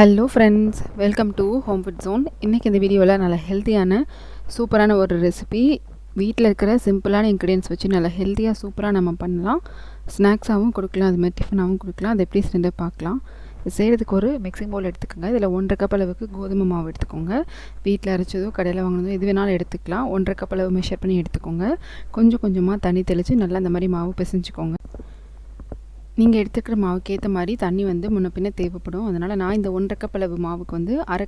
Hello friends welcome to home food zone இன்றைக்கி இந்த வீடியோவில் நல்ல ஹெல்த்தியான சூப்பரான ஒரு ரெசிபி வீட்டில் இருக்கிற சிம்பிளான இன்க்ரீடியன்ஸ் வச்சு நல்லா ஹெல்த்தியாக சூப்பராக நம்ம பண்ணலாம். ஸ்நாக்ஸாகவும் கொடுக்கலாம். அதுமாதிரி டிஃபனாகவும் கொடுக்கலாம். அது எப்படி செஞ்சு பார்க்கலாம். இது செய்கிறதுக்கு ஒரு மிக்சிங் பவுல் எடுத்துக்கோங்க. இதில் ஒன்றரை கப் அளவுக்கு கோதுமை மாவு எடுத்துக்கோங்க. வீட்டில் அரைச்சதோ கடையில் வாங்கினதோ எது வேணாலும் எடுத்துக்கலாம். ஒன்றரை கப் அளவு மெஷர் பண்ணி எடுத்துக்கோங்க. கொஞ்சம் கொஞ்சமாக தண்ணி தெளித்து நல்லா அந்த மாதிரி மாவு பிசைஞ்சுக்கோங்க. நீங்கள் எடுத்துக்கிற மாவுக்கு ஏற்ற மாதிரி தண்ணி வந்து முன்ன பின்ன தேவைப்படும். அதனால் நான் இந்த ஒன்றரை கப்பளவு மாவுக்கு வந்து அரை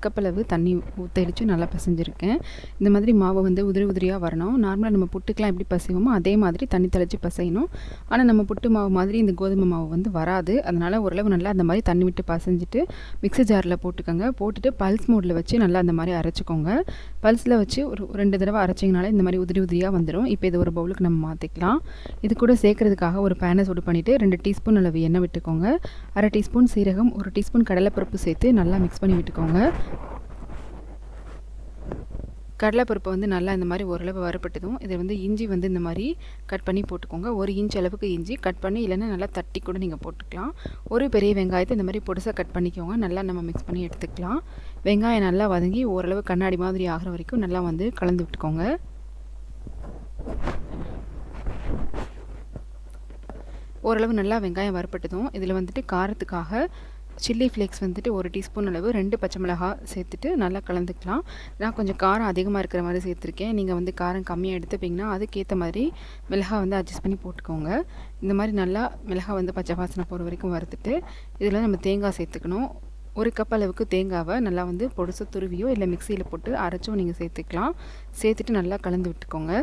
தண்ணி தெளித்து நல்லா பிசைஞ்சிருக்கேன். இந்த மாதிரி மாவு வந்து உதிரி உதிரியாக வரணும். நார்மலாக நம்ம புட்டுக்கெலாம் எப்படி பசைவோமோ அதே மாதிரி தண்ணி தெளித்து பசையணும். ஆனால் நம்ம புட்டு மாவு மாதிரி இந்த கோதுமை மாவு வந்து வராது. அதனால் ஓரளவு நல்லா அந்த மாதிரி தண்ணி விட்டு பசைஞ்சிட்டு மிக்ஸி ஜாரில் போட்டுக்கோங்க. போட்டுட்டு பல்ஸ் மோடில் வச்சு நல்லா அந்த மாதிரி அரைச்சிக்கோங்க. பல்ஸில் வச்சு ஒரு ரெண்டு தடவை அரைச்சிங்கனாலே இந்த மாதிரி உதிரி உதிரியாக வந்துடும் இப்போ இது ஒரு பவுலுக்கு நம்ம மாற்றிக்கலாம் இது கூட சேர்க்குறதுக்காக ஒரு பேனை சூடு பண்ணிவிட்டு ரெண்டு டீஸ்பூன் அளவு எண்ணெய் விட்டுக்கோங்க. அரை டீஸ்பூன் சீரகம் ஒரு டீஸ்பூன் கடலைப்பருப்பு சேர்த்து நல்லா மிக்ஸ் பண்ணி விட்டுக்கோங்க. கடலைப்பருப்பு வந்து நல்லா இந்த மாதிரி ஓரளவு வரப்பட்டதும் இதை வந்து இஞ்சி வந்து இந்த மாதிரி கட் பண்ணி போட்டுக்கோங்க. ஒரு இன்ச் அளவுக்கு இஞ்சி கட் பண்ணி இல்லைன்னா நல்லா தட்டி கூட நீங்கள் போட்டுக்கலாம். ஒரு பெரிய வெங்காயத்தை இந்த மாதிரி பொடிசாக கட் பண்ணிக்கோங்க. நல்லா நம்ம மிக்ஸ் பண்ணி எடுத்துக்கலாம். வெங்காயம் நல்லா வதங்கி ஓரளவு கண்ணாடி மாதிரி ஆகிற வரைக்கும் நல்லா வந்து கலந்து விட்டுக்கோங்க. ஓரளவு நல்லா வெங்காயம் வறுப்பட்டதும் இதில் வந்துட்டு காரத்துக்காக சில்லி ஃப்ளேக்ஸ் வந்துட்டு ஒரு டீஸ்பூன் அளவு ரெண்டு பச்சை மிளகா சேர்த்துட்டு நல்லா கலந்துக்கலாம். நான் கொஞ்சம் காரம் அதிகமாக இருக்கிற மாதிரி சேர்த்துருக்கேன். நீங்கள் வந்து காரம் கம்மியாக எடுத்துப்பீங்கன்னா அதுக்கேற்ற மாதிரி மிளகா வந்து அட்ஜஸ்ட் பண்ணி போட்டுக்கோங்க. இந்த மாதிரி நல்லா மிளகா வந்து பச்சை வாசனை போகிற வரைக்கும் வறுத்துட்டு இதில் நம்ம தேங்காய் சேர்த்துக்கணும். ஒரு கப் அளவுக்கு தேங்காவை நல்லா வந்து பொடிசு துருவியோ இல்லை மிக்சியில் போட்டு அரைச்சோ நீங்கள் சேர்த்துக்கலாம். சேர்த்துட்டு நல்லா கலந்து விட்டுக்கோங்க.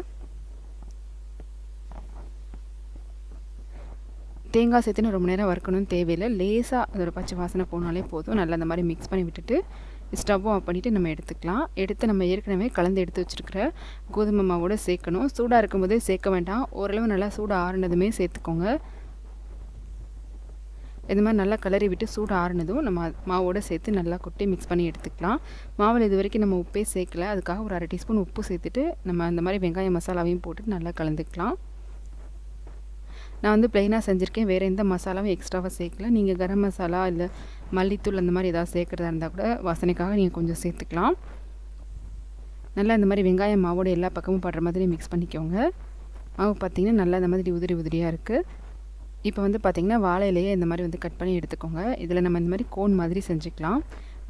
தேங்காய் சேர்த்துன்னு ரொம்ப நேரம் வறுக்கணும்னு தேவையில்லை. லேசாக அதோட பச்சை வாசனை போனாலே போதும். நல்லா அந்த மாதிரி மிக்ஸ் பண்ணி விட்டுட்டு ஸ்டவ்வும் ஆஃப் பண்ணிவிட்டு நம்ம எடுத்துக்கலாம். எடுத்து நம்ம ஏற்கனவே கலந்து எடுத்து வச்சுருக்கிற கோதுமை மாவோடு சேர்க்கணும். சூடாக இருக்கும்போதே சேர்க்க வேண்டாம். ஓரளவு நல்லா சூடாக ஆறுனதுமே சேர்த்துக்கோங்க. இது மாதிரி நல்லா கலரி விட்டு சூடு ஆறுனதும் நம்ம மாவோடு சேர்த்து நல்லா கொட்டி மிக்ஸ் பண்ணி எடுத்துக்கலாம். மாவில் இது வரைக்கும் நம்ம உப்பே சேர்க்கல. அதுக்காக ஒரு அரை டீஸ்பூன் உப்பு சேர்த்துட்டு நம்ம அந்த மாதிரி வெங்காய மசாலாவையும் போட்டு நல்லா கலந்துக்கலாம். நான் வந்து ப்ளைனாக செஞ்சுருக்கேன். வேறு எந்த மசாலாவும் எக்ஸ்ட்ராவாக சேர்க்கல. நீங்கள் கரம் மசாலா இல்லை மல்லித்தூள் அந்த மாதிரி ஏதாவது சேர்க்குறதா இருந்தால் கூட வாசனைக்காக நீங்கள் கொஞ்சம் சேர்த்துக்கலாம். நல்லா இந்த மாதிரி வெங்காயம் மாவோட எல்லா பக்கமும் படுற மாதிரி மிக்ஸ் பண்ணிக்கோங்க. மாவு பார்த்திங்கன்னா நல்லா இந்த மாதிரி உதிரி உதிரியாக இருக்குது இப்போ வந்து பார்த்திங்கன்னா வாழை இலையை இந்த மாதிரி வந்து கட் பண்ணி எடுத்துக்கோங்க. இதில் நம்ம இந்த மாதிரி கோன் மாதிரி செஞ்சுக்கலாம்.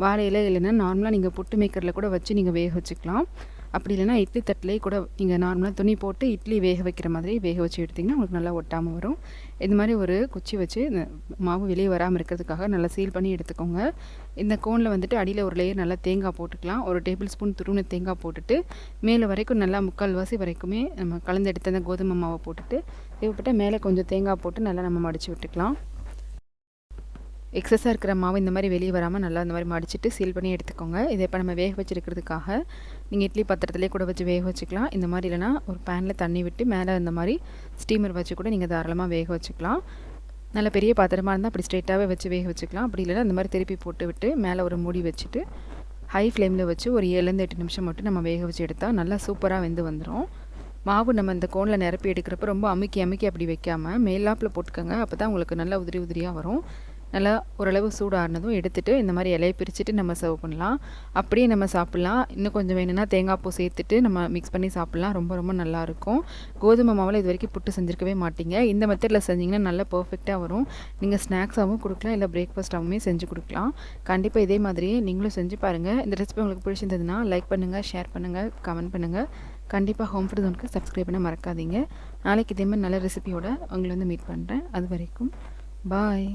வாழை இலை இல்லைன்னா நார்மலாக நீங்கள் புட்டு மேக்கரில் கூட வச்சு நீங்கள் வேக வச்சுக்கலாம். அப்படி இல்லைனா இட்லி தட்டிலே கூட நீங்கள் நார்மலாக துணி போட்டு இட்லி வேக வைக்கிற மாதிரி வேக வச்சு எடுத்திங்கன்னா உங்களுக்கு நல்லா ஒட்டாமல் வரும். இது மாதிரி ஒரு குச்சி வச்சு மாவு வெளியே வராமல் இருக்கிறதுக்காக நல்லா சீல் பண்ணி எடுத்துக்கோங்க. இந்த கோனில் வந்துட்டு அடியில் ஒரு லேயர் நல்லா தேங்காய் போட்டுக்கலாம். ஒரு டேபிள் ஸ்பூன் துருவின தேங்காய் போட்டுட்டு மேலே வரைக்கும் நல்லா முக்கால்வாசி வரைக்குமே நம்ம கலந்து எடுத்த அந்த கோதுமை மாவை போட்டுட்டு தேவைப்பட்ட மேலே கொஞ்சம் தேங்காய் போட்டு நல்லா நம்ம மடித்து விட்டுக்கலாம். எக்ஸஸாக இருக்கிற மாவு இந்த மாதிரி வெளியே வராமல் நல்லா இந்த மாதிரி மடிச்சுட்டு சீல் பண்ணி எடுத்துக்கோங்க. இதை இப்போ நம்ம வேக வச்சுருக்கிறதுக்காக நீங்கள் இட்லி பாத்திரத்துலேயே கூட வச்சு வேக வச்சுக்கலாம். இந்த மாதிரி இல்லைனா ஒரு பேனில் தண்ணி விட்டு மேலே இந்த மாதிரி ஸ்டீமர் வச்சு கூட நீங்கள் தாராளமாக வேக வச்சுக்கலாம். நல்ல பெரிய பாத்திரமாக இருந்தால் அப்படி ஸ்ட்ரெயிட்டாகவே வச்சு வேக வச்சுக்கலாம். அப்படி இல்லைனா இந்த மாதிரி திருப்பி போட்டு விட்டு மேலே ஒரு மூடி வச்சுட்டு ஹை ஃப்ளேமில் வச்சு ஒரு ஏழுலேருந்து எட்டு நிமிஷம் மட்டும் நம்ம வேக வச்சு எடுத்தால் நல்லா சூப்பராக வெந்து வந்துடும் மாவு நம்ம இந்த கோனில் நிரப்பி எடுக்கிறப்ப ரொம்ப அமுக்கி அமுக்கி அப்படி வைக்காமல் மேலாப்பில் போட்டுக்கோங்க. அப்போ தான் உங்களுக்கு நல்லா உதிரி உதிரியாக வரும். நல்லா ஓரளவு சூடானதும் எடுத்துகிட்டு இந்த மாதிரி இலையை பிரிச்சுட்டு நம்ம சர்வ் பண்ணலாம். அப்படியே நம்ம சாப்பிட்லாம். இன்னும் கொஞ்சம் வேணும்னா தேங்காய் பூ சேர்த்துட்டு நம்ம மிக்ஸ் பண்ணி சாப்பிட்லாம். ரொம்ப ரொம்ப நல்லாயிருக்கும் கோதுமை மாவில் இது வரைக்கும் புட்டு செஞ்சுருக்கவே மாட்டீங்க. இந்த மெத்தடில் செஞ்சிங்கன்னா நல்லா பர்ஃபெக்டாக வரும். நீங்கள் ஸ்நாக்ஸாகவும் கொடுக்கலாம். இல்லை பிரேக்ஃபாஸ்ட்டாகவும் செஞ்சு கொடுக்கலாம். கண்டிப்பாக இதே மாதிரியே நீங்களும் செஞ்சு பாருங்கள் இந்த ரெசிபி உங்களுக்கு பிடிச்சிருந்ததுன்னா லைக் பண்ணுங்கள் ஷேர் பண்ணுங்கள் கமெண்ட் பண்ணுங்கள் கண்டிப்பாக ஹோம் ஃபுட் ஜோனுக்கு சப்ஸ்கிரைப் பண்ண மறக்காதீங்க. நாளைக்கு இதே மாதிரி நல்ல ரெசிபியோட உங்களை வந்து மீட் பண்ணுறேன் அது வரைக்கும் பாய்